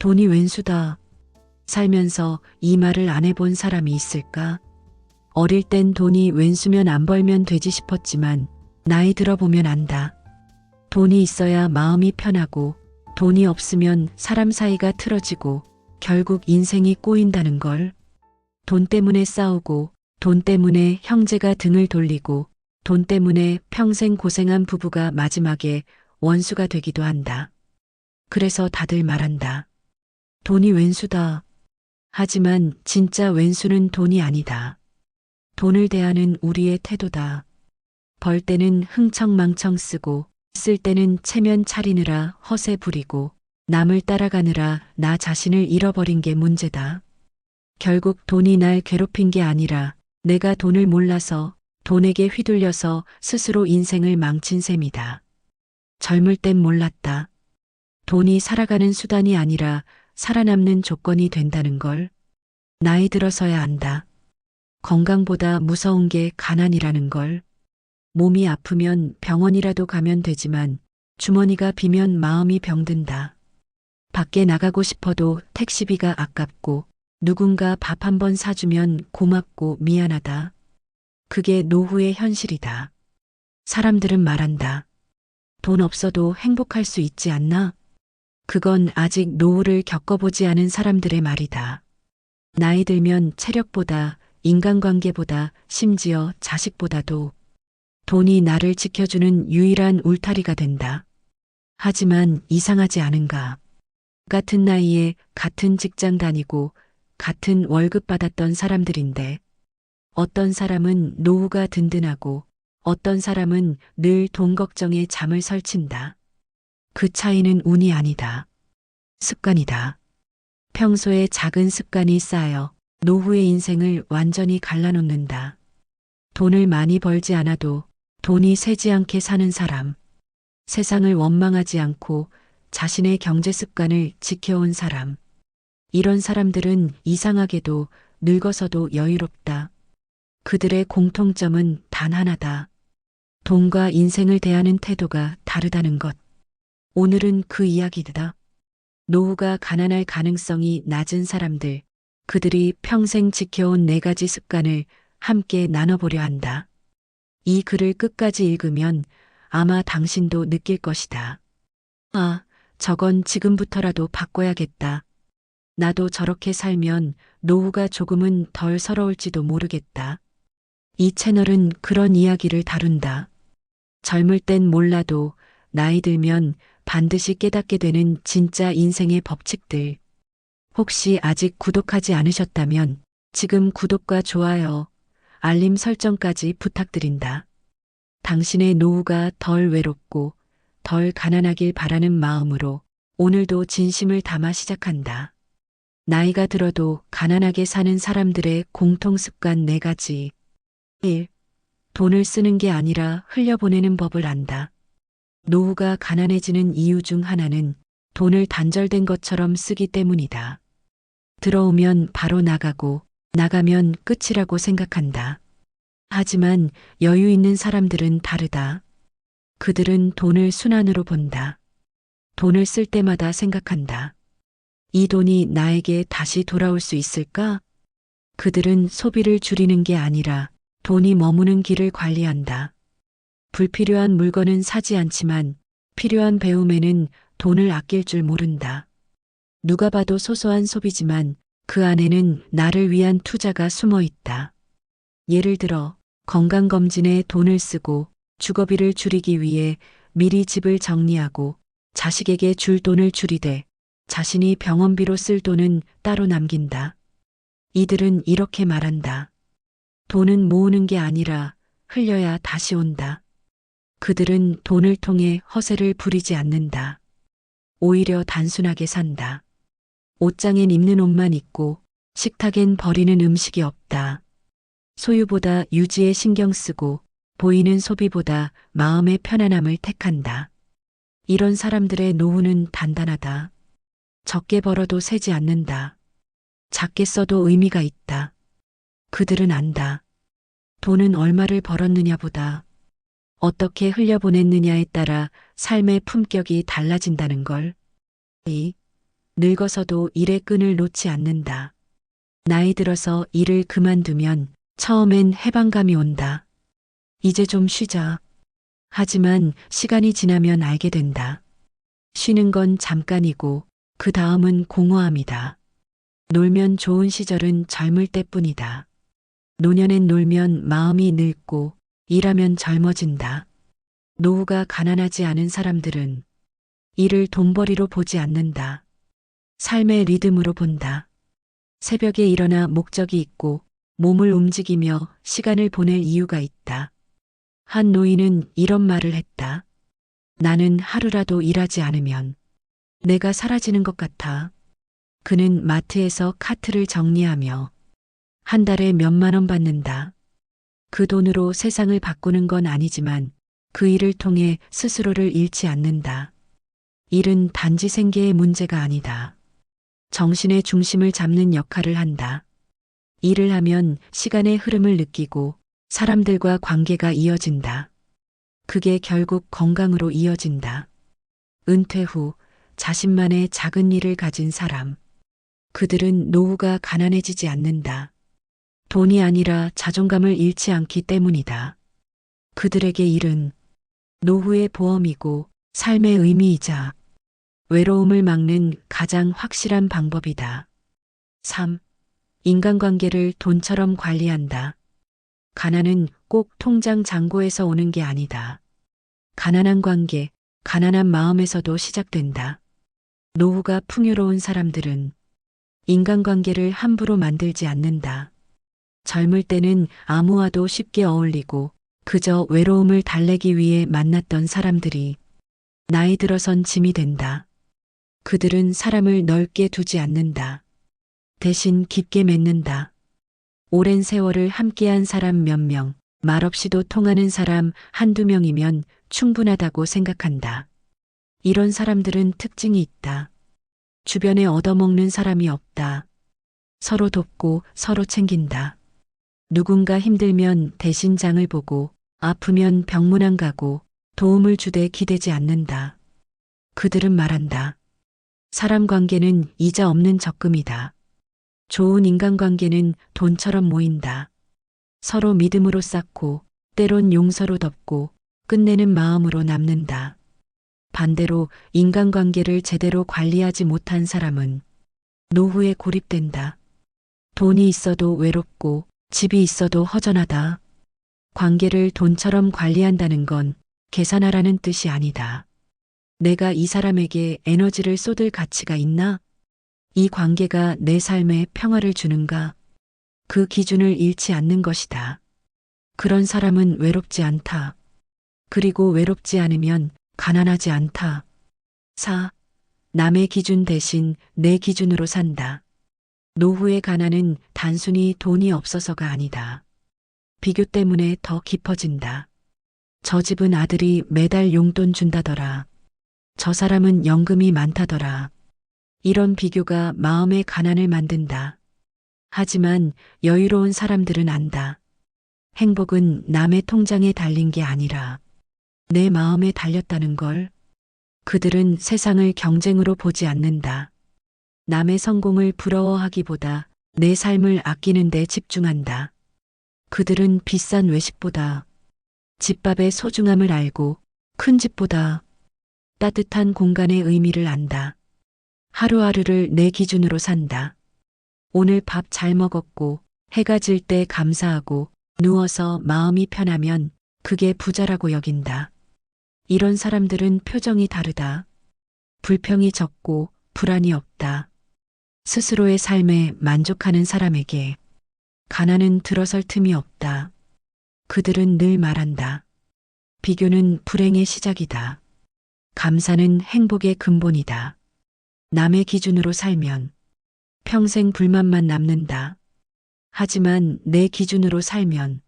돈이 왼수다. 살면서 이 말을 안 해본 사람이 있을까? 어릴 땐 돈이 왼수면 안 벌면 되지 싶었지만 나이 들어보면 안다. 돈이 있어야 마음이 편하고 돈이 없으면 사람 사이가 틀어지고 결국 인생이 꼬인다는 걸. 돈 때문에 싸우고 돈 때문에 형제가 등을 돌리고 돈 때문에 평생 고생한 부부가 마지막에 원수가 되기도 한다. 그래서 다들 말한다. 돈이 왼수다. 하지만 진짜 왼수는 돈이 아니다. 돈을 대하는 우리의 태도다. 벌 때는 흥청망청 쓰고 쓸 때는 체면 차리느라 허세 부리고 남을 따라가느라 나 자신을 잃어버린 게 문제다. 결국 돈이 날 괴롭힌 게 아니라 내가 돈을 몰라서 돈에게 휘둘려서 스스로 인생을 망친 셈이다. 젊을 땐 몰랐다. 돈이 살아가는 수단이 아니라 살아남는 조건이 된다는 걸. 나이 들어서야 안다. 건강보다 무서운 게 가난이라는 걸. 몸이 아프면 병원이라도 가면 되지만 주머니가 비면 마음이 병든다. 밖에 나가고 싶어도 택시비가 아깝고 누군가 밥 한 번 사주면 고맙고 미안하다. 그게 노후의 현실이다. 사람들은 말한다. 돈 없어도 행복할 수 있지 않나? 그건 아직 노후를 겪어보지 않은 사람들의 말이다. 나이 들면 체력보다 인간관계보다 심지어 자식보다도 돈이 나를 지켜주는 유일한 울타리가 된다. 하지만 이상하지 않은가. 같은 나이에 같은 직장 다니고 같은 월급 받았던 사람들인데 어떤 사람은 노후가 든든하고 어떤 사람은 늘 돈 걱정에 잠을 설친다. 그 차이는 운이 아니다. 습관이다. 평소에 작은 습관이 쌓여 노후의 인생을 완전히 갈라놓는다. 돈을 많이 벌지 않아도 돈이 새지 않게 사는 사람. 세상을 원망하지 않고 자신의 경제 습관을 지켜온 사람. 이런 사람들은 이상하게도 늙어서도 여유롭다. 그들의 공통점은 단 하나다. 돈과 인생을 대하는 태도가 다르다는 것. 오늘은 그 이야기다. 노후가 가난할 가능성이 낮은 사람들, 그들이 평생 지켜온 네 가지 습관을 함께 나눠보려 한다. 이 글을 끝까지 읽으면 아마 당신도 느낄 것이다. 아, 저건 지금부터라도 바꿔야겠다. 나도 저렇게 살면 노후가 조금은 덜 서러울지도 모르겠다. 이 채널은 그런 이야기를 다룬다. 젊을 땐 몰라도 나이 들면 반드시 깨닫게 되는 진짜 인생의 법칙들. 혹시 아직 구독하지 않으셨다면 지금 구독과 좋아요, 알림 설정까지 부탁드린다. 당신의 노후가 덜 외롭고 덜 가난하길 바라는 마음으로 오늘도 진심을 담아 시작한다. 나이가 들어도 가난하게 사는 사람들의 공통 습관 네 가지. 1. 돈을 쓰는 게 아니라 흘려보내는 법을 안다. 노후가 가난해지는 이유 중 하나는 돈을 단절된 것처럼 쓰기 때문이다. 들어오면 바로 나가고 나가면 끝이라고 생각한다. 하지만 여유 있는 사람들은 다르다. 그들은 돈을 순환으로 본다. 돈을 쓸 때마다 생각한다. 이 돈이 나에게 다시 돌아올 수 있을까? 그들은 소비를 줄이는 게 아니라 돈이 머무는 길을 관리한다. 불필요한 물건은 사지 않지만 필요한 배움에는 돈을 아낄 줄 모른다. 누가 봐도 소소한 소비지만 그 안에는 나를 위한 투자가 숨어 있다. 예를 들어 건강검진에 돈을 쓰고 주거비를 줄이기 위해 미리 집을 정리하고 자식에게 줄 돈을 줄이되 자신이 병원비로 쓸 돈은 따로 남긴다. 이들은 이렇게 말한다. 돈은 모으는 게 아니라 흘려야 다시 온다. 그들은 돈을 통해 허세를 부리지 않는다. 오히려 단순하게 산다. 옷장엔 입는 옷만 있고 식탁엔 버리는 음식이 없다. 소유보다 유지에 신경 쓰고 보이는 소비보다 마음의 편안함을 택한다. 이런 사람들의 노후는 단단하다. 적게 벌어도 세지 않는다. 작게 써도 의미가 있다. 그들은 안다. 돈은 얼마를 벌었느냐보다 어떻게 흘려보냈느냐에 따라 삶의 품격이 달라진다는 걸. 이 늙어서도 일의 끈을 놓지 않는다. 나이 들어서 일을 그만두면 처음엔 해방감이 온다. 이제 좀 쉬자. 하지만 시간이 지나면 알게 된다. 쉬는 건 잠깐이고 그 다음은 공허함이다. 놀면 좋은 시절은 젊을 때뿐이다. 노년엔 놀면 마음이 늙고 일하면 젊어진다. 노후가 가난하지 않은 사람들은 일을 돈벌이로 보지 않는다. 삶의 리듬으로 본다. 새벽에 일어나 목적이 있고 몸을 움직이며 시간을 보낼 이유가 있다. 한 노인은 이런 말을 했다. 나는 하루라도 일하지 않으면 내가 사라지는 것 같아. 그는 마트에서 카트를 정리하며 한 달에 몇만 원 받는다. 그 돈으로 세상을 바꾸는 건 아니지만 그 일을 통해 스스로를 잃지 않는다. 일은 단지 생계의 문제가 아니다. 정신의 중심을 잡는 역할을 한다. 일을 하면 시간의 흐름을 느끼고 사람들과 관계가 이어진다. 그게 결국 건강으로 이어진다. 은퇴 후 자신만의 작은 일을 가진 사람. 그들은 노후가 가난해지지 않는다. 돈이 아니라 자존감을 잃지 않기 때문이다. 그들에게 일은 노후의 보험이고 삶의 의미이자 외로움을 막는 가장 확실한 방법이다. 3. 인간관계를 돈처럼 관리한다. 가난은 꼭 통장 잔고에서 오는 게 아니다. 가난한 관계, 가난한 마음에서도 시작된다. 노후가 풍요로운 사람들은 인간관계를 함부로 만들지 않는다. 젊을 때는 아무와도 쉽게 어울리고 그저 외로움을 달래기 위해 만났던 사람들이 나이 들어선 짐이 된다. 그들은 사람을 넓게 두지 않는다. 대신 깊게 맺는다. 오랜 세월을 함께한 사람 몇 명, 말없이도 통하는 사람 한두 명이면 충분하다고 생각한다. 이런 사람들은 특징이 있다. 주변에 얻어먹는 사람이 없다. 서로 돕고 서로 챙긴다. 누군가 힘들면 대신 장을 보고 아프면 병문안 가고 도움을 주되 기대지 않는다. 그들은 말한다. 사람 관계는 이자 없는 적금이다. 좋은 인간관계는 돈처럼 모인다. 서로 믿음으로 쌓고 때론 용서로 덮고 끝내는 마음으로 남는다. 반대로 인간관계를 제대로 관리하지 못한 사람은 노후에 고립된다. 돈이 있어도 외롭고 집이 있어도 허전하다. 관계를 돈처럼 관리한다는 건 계산하라는 뜻이 아니다. 내가 이 사람에게 에너지를 쏟을 가치가 있나? 이 관계가 내 삶에 평화를 주는가? 그 기준을 잃지 않는 것이다. 그런 사람은 외롭지 않다. 그리고 외롭지 않으면 가난하지 않다. 4. 남의 기준 대신 내 기준으로 산다. 노후의 가난은 단순히 돈이 없어서가 아니다. 비교 때문에 더 깊어진다. 저 집은 아들이 매달 용돈 준다더라. 저 사람은 연금이 많다더라. 이런 비교가 마음의 가난을 만든다. 하지만 여유로운 사람들은 안다. 행복은 남의 통장에 달린 게 아니라 내 마음에 달렸다는 걸. 그들은 세상을 경쟁으로 보지 않는다. 남의 성공을 부러워하기보다 내 삶을 아끼는 데 집중한다. 그들은 비싼 외식보다 집밥의 소중함을 알고 큰 집보다 따뜻한 공간의 의미를 안다. 하루하루를 내 기준으로 산다. 오늘 밥 잘 먹었고 해가 질 때 감사하고 누워서 마음이 편하면 그게 부자라고 여긴다. 이런 사람들은 표정이 다르다. 불평이 적고 불안이 없다. 스스로의 삶에 만족하는 사람에게 가난은 들어설 틈이 없다. 그들은 늘 말한다. 비교는 불행의 시작이다. 감사는 행복의 근본이다. 남의 기준으로 살면 평생 불만만 남는다. 하지만 내 기준으로 살면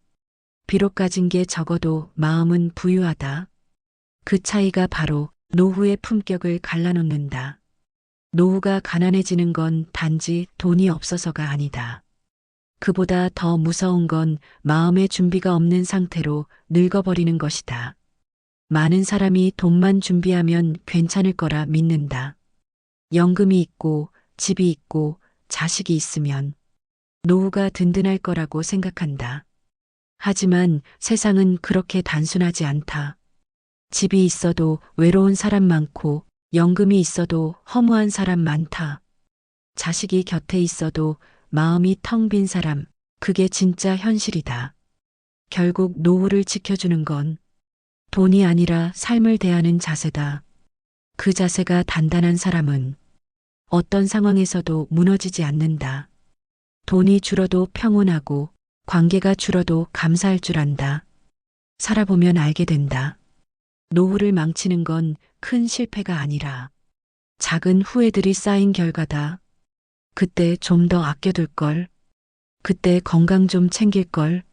비록 가진 게 적어도 마음은 부유하다. 그 차이가 바로 노후의 품격을 갈라놓는다. 노후가 가난해지는 건 단지 돈이 없어서가 아니다. 그보다 더 무서운 건 마음의 준비가 없는 상태로 늙어버리는 것이다. 많은 사람이 돈만 준비하면 괜찮을 거라 믿는다. 연금이 있고 집이 있고 자식이 있으면 노후가 든든할 거라고 생각한다. 하지만 세상은 그렇게 단순하지 않다. 집이 있어도 외로운 사람 많고 연금이 있어도 허무한 사람 많다. 자식이 곁에 있어도 마음이 텅 빈 사람, 그게 진짜 현실이다. 결국 노후를 지켜주는 건 돈이 아니라 삶을 대하는 자세다. 그 자세가 단단한 사람은 어떤 상황에서도 무너지지 않는다. 돈이 줄어도 평온하고 관계가 줄어도 감사할 줄 안다. 살아보면 알게 된다. 노후를 망치는 건 큰 실패가 아니라 작은 후회들이 쌓인 결과다. 그때 좀 더 아껴둘 걸. 그때 건강 좀 챙길 걸.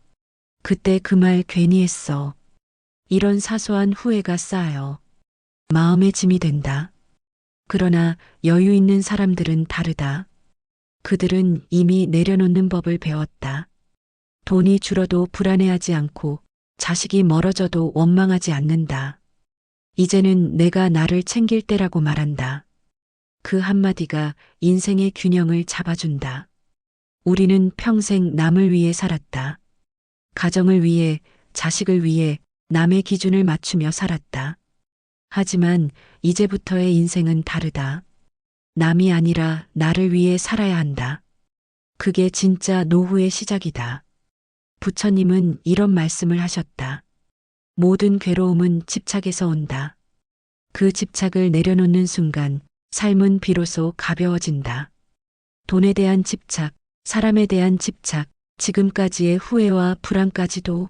그때 그 말 괜히 했어. 이런 사소한 후회가 쌓여 마음의 짐이 된다. 그러나 여유 있는 사람들은 다르다. 그들은 이미 내려놓는 법을 배웠다. 돈이 줄어도 불안해하지 않고 자식이 멀어져도 원망하지 않는다. 이제는 내가 나를 챙길 때라고 말한다. 그 한마디가 인생의 균형을 잡아준다. 우리는 평생 남을 위해 살았다. 가정을 위해, 자식을 위해 남의 기준을 맞추며 살았다. 하지만 이제부터의 인생은 다르다. 남이 아니라 나를 위해 살아야 한다. 그게 진짜 노후의 시작이다. 부처님은 이런 말씀을 하셨다. 모든 괴로움은 집착에서 온다. 그 집착을 내려놓는 순간 삶은 비로소 가벼워진다. 돈에 대한 집착, 사람에 대한 집착, 지금까지의 후회와 불안까지도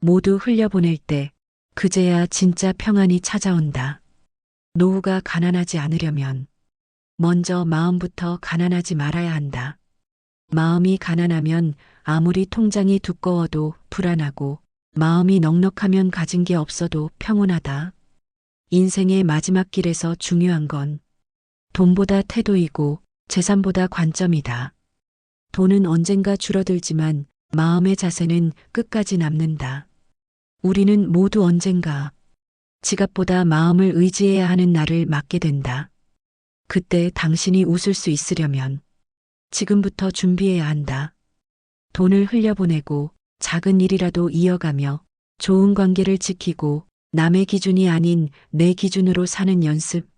모두 흘려보낼 때 그제야 진짜 평안이 찾아온다. 노후가 가난하지 않으려면 먼저 마음부터 가난하지 말아야 한다. 마음이 가난하면 아무리 통장이 두꺼워도 불안하고 마음이 넉넉하면 가진 게 없어도 평온하다. 인생의 마지막 길에서 중요한 건 돈보다 태도이고 재산보다 관점이다. 돈은 언젠가 줄어들지만 마음의 자세는 끝까지 남는다. 우리는 모두 언젠가 지갑보다 마음을 의지해야 하는 날을 맞게 된다. 그때 당신이 웃을 수 있으려면 지금부터 준비해야 한다. 돈을 흘려보내고 작은 일이라도 이어가며 좋은 관계를 지키고 남의 기준이 아닌 내 기준으로 사는 연습.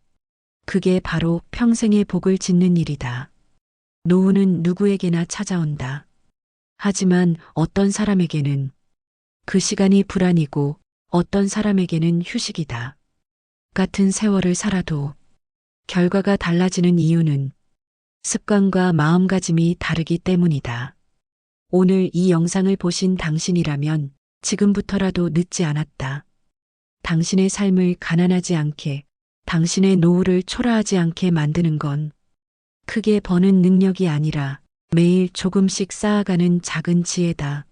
그게 바로 평생의 복을 짓는 일이다. 노후는 누구에게나 찾아온다. 하지만 어떤 사람에게는 그 시간이 불안이고 어떤 사람에게는 휴식이다. 같은 세월을 살아도 결과가 달라지는 이유는 습관과 마음가짐이 다르기 때문이다. 오늘 이 영상을 보신 당신이라면 지금부터라도 늦지 않았다. 당신의 삶을 가난하지 않게, 당신의 노후를 초라하지 않게 만드는 건 크게 버는 능력이 아니라 매일 조금씩 쌓아가는 작은 지혜다.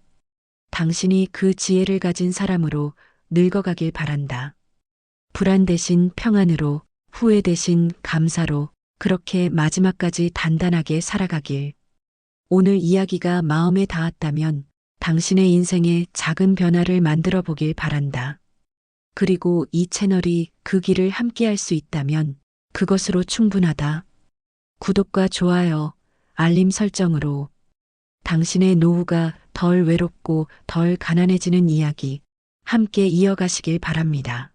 당신이 그 지혜를 가진 사람으로 늙어가길 바란다. 불안 대신 평안으로, 후회 대신 감사로 그렇게 마지막까지 단단하게 살아가길. 오늘 이야기가 마음에 닿았다면 당신의 인생에 작은 변화를 만들어 보길 바란다. 그리고 이 채널이 그 길을 함께 할 수 있다면 그것으로 충분하다. 구독과 좋아요, 알림 설정으로 당신의 노후가 덜 외롭고 덜 가난해지는 이야기 함께 이어가시길 바랍니다.